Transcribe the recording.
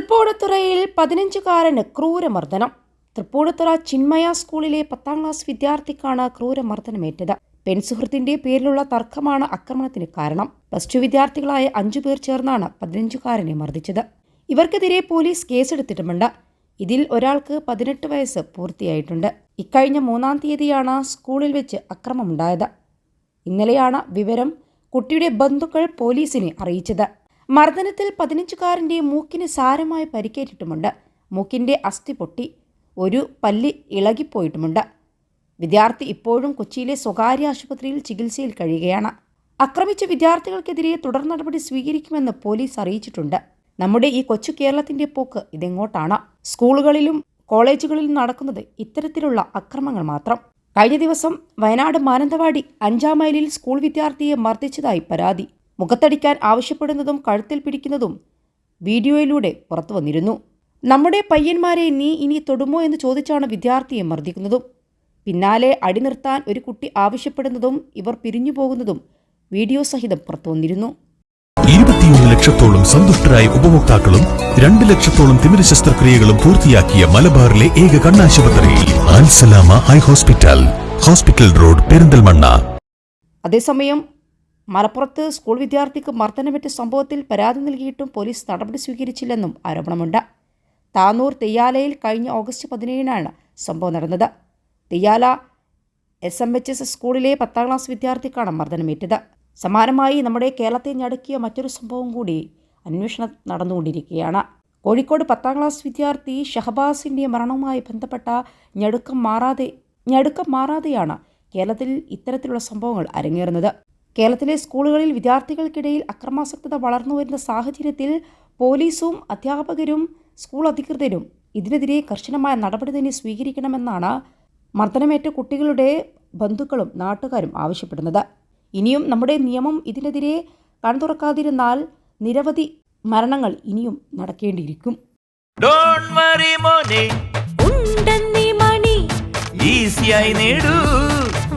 തൃപ്പൂണിത്തുറയിൽ പതിനഞ്ചുകാരന് ക്രൂരമർദ്ദനം. തൃപ്പൂണിത്തുറ ചിന്മയ സ്കൂളിലെ പത്താം ക്ലാസ് വിദ്യാർത്ഥിക്കാണ് ക്രൂരമർദ്ദനമേറ്റത്. പെൺസുഹൃത്തിന്റെ പേരിലുള്ള തർക്കമാണ് ആക്രമണത്തിന് കാരണം. പ്ലസ് ടു വിദ്യാർത്ഥികളായ അഞ്ചു പേർ ചേർന്നാണ് പതിനഞ്ചുകാരനെ മർദ്ദിച്ചത്. ഇവർക്കെതിരെ പോലീസ് കേസെടുത്തിട്ടുമുണ്ട്. ഇതിൽ ഒരാൾക്ക് പതിനെട്ട് വയസ്സ് പൂർത്തിയായിട്ടുണ്ട്. ഇക്കഴിഞ്ഞ മൂന്നാം തീയതിയാണ് സ്കൂളിൽ വെച്ച് അക്രമമുണ്ടായത്. ഇന്നലെയാണ് വിവരം കുട്ടിയുടെ ബന്ധുക്കൾ പോലീസിനെ അറിയിച്ചത്. മർദ്ദനത്തിൽ പതിനഞ്ചുകാരന്റെ മൂക്കിന് സാരമായി പരിക്കേറ്റിട്ടുമുണ്ട്. മൂക്കിന്റെ അസ്ഥി പൊട്ടി. ഒരു പല്ല് ഇളകിപ്പോയിട്ടുമുണ്ട്. വിദ്യാർത്ഥി ഇപ്പോഴും കൊച്ചിയിലെ സ്വകാര്യ ആശുപത്രിയിൽ ചികിത്സയിൽ കഴിയുകയാണ്. ആക്രമിച്ച വിദ്യാർത്ഥികൾക്കെതിരെ തുടർ നടപടി സ്വീകരിക്കുമെന്ന് പോലീസ് അറിയിച്ചിട്ടുണ്ട്. നമ്മുടെ ഈ കൊച്ചു കേരളത്തിന്റെ പോക്ക് ഇതെങ്ങോട്ടാണ്? സ്കൂളുകളിലും കോളേജുകളിലും നടക്കുന്നത് ഇത്തരത്തിലുള്ള അക്രമങ്ങൾ മാത്രം. കഴിഞ്ഞ ദിവസം വയനാട് മാനന്തവാടി അഞ്ചാം മൈലിൽ സ്കൂൾ വിദ്യാർത്ഥിയെ മർദ്ദിച്ചതായി പരാതി. മുഖത്തടിക്കാൻ ആവശ്യപ്പെടുന്നതും കഴുത്തിൽ പിടിക്കുന്നതും വീഡിയോയിലൂടെ പുറത്തു വന്നിരുന്നു. നമ്മുടെ പയ്യന്മാരെ നീ ഇനി തൊടുമോ എന്ന് ചോദിച്ചാണ് വിദ്യാർത്ഥിയെ മർദ്ദിക്കുന്നതും. പിന്നാലെ അടി നിർത്താൻ ഒരു കുട്ടി ആവശ്യപ്പെടുന്നതും ഇവർ പിരിഞ്ഞു പോകുന്നതും വീഡിയോ സഹിതം പുറത്തു വന്നിരുന്നു. ഇരുപത്തിയൊന്ന് ലക്ഷത്തോളം സന്തുഷ്ടരായ ഉപഭോക്താക്കളും രണ്ട് ലക്ഷത്തോളം തിമിര ശസ്ത്രക്രിയകളും പൂർത്തിയാക്കിയ മലബാറിലെ ഏക കണ്ണാശുപത്രി Al Salama eye hospital hospital road Perinthalmanna. അതേസമയം മലപ്പുറത്ത് സ്കൂൾ വിദ്യാർത്ഥിക്ക് മർദ്ദനമേറ്റ സംഭവത്തിൽ പരാതി നൽകിയിട്ടും പോലീസ് നടപടി സ്വീകരിച്ചില്ലെന്നും ആരോപണമുണ്ട്. താനൂർ തെയ്യാലയിൽ കഴിഞ്ഞ ഓഗസ്റ്റ് പതിനേഴിനാണ് സംഭവം നടന്നത്. Thayyala S M H S സ്കൂളിലെ പത്താം ക്ലാസ് വിദ്യാർത്ഥിക്കാണ് മർദ്ദനമേറ്റത്. സമാനമായി നമ്മുടെ കേരളത്തെ ഞടുക്കിയ മറ്റൊരു സംഭവം കൂടി അന്വേഷണം നടന്നുകൊണ്ടിരിക്കുകയാണ്. കോഴിക്കോട് പത്താം ക്ലാസ് വിദ്യാർത്ഥി ഷഹബാസിന്റെ മരണവുമായി ബന്ധപ്പെട്ട ഞടുക്കം മാറാതെ ഞടുക്കം മാറാതെയാണ് കേരളത്തിൽ ഇത്തരത്തിലുള്ള സംഭവങ്ങൾ അരങ്ങേറുന്നത്. കേരളത്തിലെ സ്കൂളുകളിൽ വിദ്യാർത്ഥികൾക്കിടയിൽ അക്രമാസക്തത വളർന്നു വരുന്ന സാഹചര്യത്തിൽ പോലീസും അധ്യാപകരും സ്കൂൾ അധികൃതരും ഇതിനെതിരെ കർശനമായ നടപടി തന്നെ സ്വീകരിക്കണമെന്നാണ് മർദ്ദനമേറ്റ കുട്ടികളുടെ ബന്ധുക്കളും നാട്ടുകാരും ആവശ്യപ്പെടുന്നത്. ഇനിയും നമ്മുടെ നിയമം ഇതിനെതിരെ കൺതുറക്കാതിരുന്നാൽ നിരവധി മരണങ്ങൾ ഇനിയും നടക്കേണ്ടിയിരിക്കും. ഡോൺ വറി മോനെ. ഉണ്ടെന്നീ മണി. ഈസിയായി നേടൂ.